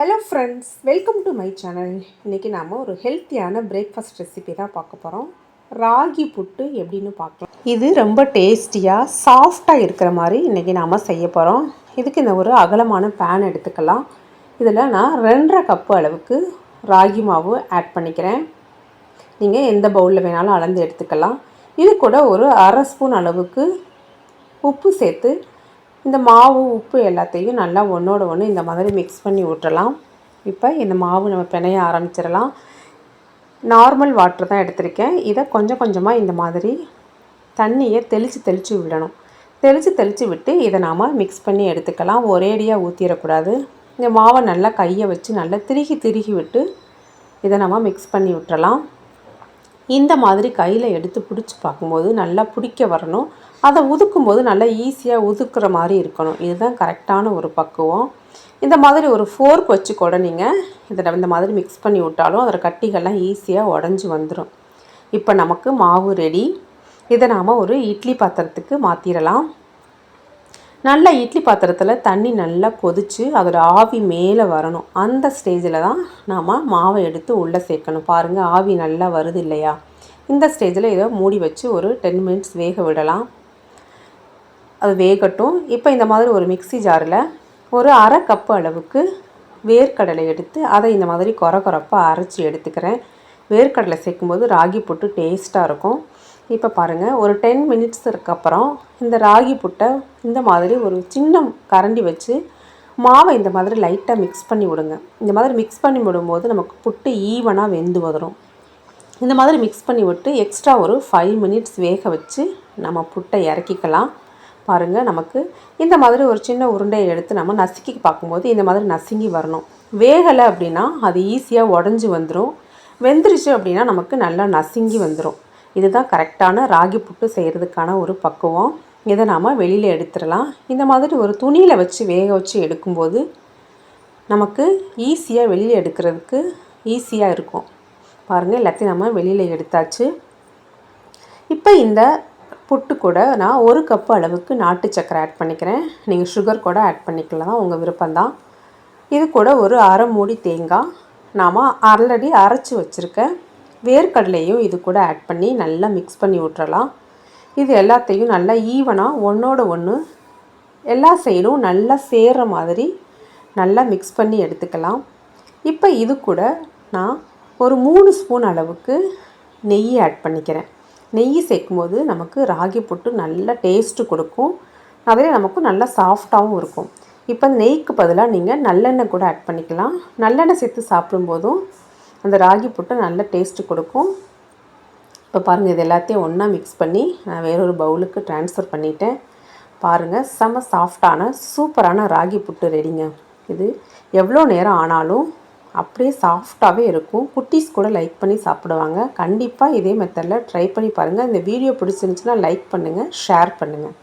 Hello friends welcome to my channel இன்றைக்கி நாம் ஒரு ஹெல்த்தியான பிரேக்ஃபாஸ்ட் ரெசிபி தான் பார்க்க போகிறோம் ராகி புட்டு எப்படின்னு பார்க்கலாம். இது ரொம்ப டேஸ்டியாக சாஃப்டாக இருக்கிற மாதிரி இன்றைக்கி நாம் செய்ய போகிறோம் இதுக்கு இந்த ஒரு அகலமான பேன் எடுத்துக்கலாம். இதில் நான் ரெண்டரை கப்பு அளவுக்கு ராகி மாவு ஆட் பண்ணிக்கிறேன். நீங்கள் எந்த பவுலில் வேணாலும் அளந்து எடுத்துக்கலாம். இது கூட ஒரு அரை ஸ்பூன் அளவுக்கு உப்பு சேர்த்து இந்த மாவு உப்பு எல்லாத்தையும் நல்லா ஒன்றோட ஒன்று இந்த மாதிரி மிக்ஸ் பண்ணி விட்டுறலாம் இப்போ இந்த மாவு நம்ம பிணைய ஆரம்பிச்சிடலாம். நார்மல் வாட்டர் தான் எடுத்திருக்கேன். இதை கொஞ்சம் கொஞ்சமாக இந்த மாதிரி தண்ணியை தெளித்து தெளித்து விடணும். தெளித்து தெளித்து விட்டு இதை நாம் மிக்ஸ் பண்ணி எடுத்துக்கலாம். ஒரேடியாக ஊற்றிடக்கூடாது இந்த மாவை நல்லா கையை வச்சு நல்லா திருகி திருகி விட்டு இதை நம்ம மிக்ஸ் பண்ணி விட்டுறலாம் இந்த மாதிரி கையில் எடுத்து பிடிச்சி பார்க்கும்போது நல்லா பிடிக்க வரணும். அதை உதுக்கும் போது நல்லா ஈஸியாக உதுக்குற மாதிரி இருக்கணும். இதுதான் கரெக்டான ஒரு பக்குவம். இந்த மாதிரி ஒரு ஃபோர்க் வச்சு கூட நீங்கள் இதில் இந்த மாதிரி மிக்ஸ் பண்ணி விட்டாலும் அதில் கட்டிகள்லாம் ஈஸியாக உடஞ்சி வந்துடும் இப்போ நமக்கு மாவு ரெடி இதை நாம் ஒரு இட்லி பாத்திரத்துக்கு மாற்றிடலாம் நல்ல இட்லி பாத்திரத்தில் தண்ணி நல்லா கொதித்து அதோடய ஆவி மேலே வரணும். அந்த ஸ்டேஜில் தான் நாம் மாவை எடுத்து உள்ளே சேர்க்கணும். பாருங்கள் ஆவி நல்லா வருது இல்லையா? இந்த ஸ்டேஜில் இதை மூடி வச்சு ஒரு டென் மினிட்ஸ் வேக விடலாம். அது வேகட்டும். இப்போ இந்த மாதிரி ஒரு மிக்சி ஜாரில் ஒரு அரை கப்பு அளவுக்கு வேர்க்கடலை எடுத்து அதை இந்த மாதிரி குற குறப்பாக அரைச்சி எடுத்துக்கிறேன். வேர்க்கடலை சேர்க்கும்போது ராகி புட்டு டேஸ்ட்டாக இருக்கும். இப்போ பாருங்கள் ஒரு டென் மினிட்ஸுக்கு அப்புறம் இந்த ராகி புட்டை இந்த மாதிரி ஒரு சின்ன கரண்டி வச்சு மாவை இந்த மாதிரி லைட்டாக மிக்ஸ் பண்ணி விடுங்க. இந்த மாதிரி மிக்ஸ் பண்ணி விடும்போது நமக்கு புட்டு ஈவனாக வெந்து வந்துடும் இந்த மாதிரி மிக்ஸ் பண்ணி விட்டு எக்ஸ்ட்ரா ஒரு ஃபைவ் மினிட்ஸ் வேக வச்சு நம்ம புட்டை இறக்கிக்கலாம். பாருங்கள் நமக்கு இந்த மாதிரி ஒரு சின்ன உருண்டையை எடுத்து நம்ம நசுக்கி பார்க்கும்போது இந்த மாதிரி நசுங்கி வரணும். வேகலை அப்படின்னா அது ஈஸியாக உடஞ்சி வந்துடும் வெந்துருச்சு அப்படின்னா நமக்கு நல்லா நசுங்கி வந்துடும் இதுதான் கரெக்டான ராகி புட்டு செய்கிறதுக்கான ஒரு பக்குவம். இதை நாம் வெளியில் எடுத்துடலாம். இந்த மாதிரி ஒரு துணியில் வச்சு வேக வச்சு எடுக்கும்போது நமக்கு ஈஸியாக வெளியில் எடுக்கிறதுக்கு ஈஸியாக இருக்கும். பாருங்கள் எல்லாத்தையும் நம்ம வெளியில் எடுத்தாச்சு. இப்போ இந்த புட்டு கூட நான் ஒரு கப்பு அளவுக்கு நாட்டு சக்கரை ஆட் பண்ணிக்கிறேன். நீங்கள் சுகர் கூட ஆட் பண்ணிக்கலாம். உங்கள் விருப்பம்தான். இது கூட ஒரு அரை மூடி தேங்காய். நாம் ஆல்ரெடி அரைச்சி வச்சுருக்க வேர்க்கடலையும் இது கூட ஆட் பண்ணி நல்லா மிக்ஸ் பண்ணி விட்றலாம் இது எல்லாத்தையும் நல்லா ஈவனாக ஒன்றோட ஒன்று எல்லா சைடும் நல்லா சேர்கிற மாதிரி நல்லா மிக்ஸ் பண்ணி எடுத்துக்கலாம். இப்போ இது கூட நான் ஒரு மூணு ஸ்பூன் அளவுக்கு நெய் ஆட் பண்ணிக்கிறேன். நெய் சேர்க்கும் போது நமக்கு ராகி புட்டு நல்ல டேஸ்ட்டு கொடுக்கும். அதிலே நமக்கு நல்லா சாஃப்டாகவும் இருக்கும். இப்போ அந்த நெய்க்கு பதிலாக நீங்கள் நல்லெண்ணெய் கூட ஆட் பண்ணிக்கலாம். நல்லெண்ணெய் சேர்த்து சாப்பிடும்போதும் அந்த ராகி புட்டு நல்ல டேஸ்ட்டு கொடுக்கும். இப்போ பாருங்கள் இது எல்லாத்தையும் ஒன்றா மிக்ஸ் பண்ணி நான் வேறொரு பவுலுக்கு ட்ரான்ஸ்ஃபர் பண்ணிட்டேன். பாருங்கள் செம சாஃப்டான சூப்பரான ராகி புட்டு ரெடிங்க இது எவ்வளோ நேரம் ஆனாலும் அப்படியே சாஃப்டாகவே இருக்கும். குட்டீஸ் கூட லைக் பண்ணி சாப்பிடுவாங்க. கண்டிப்பாக இதே மெத்தடில் ட்ரை பண்ணி பாருங்கள் இந்த வீடியோ பிடிச்சிருந்துச்சுன்னா லைக் பண்ணுங்கள் ஷேர் பண்ணுங்கள்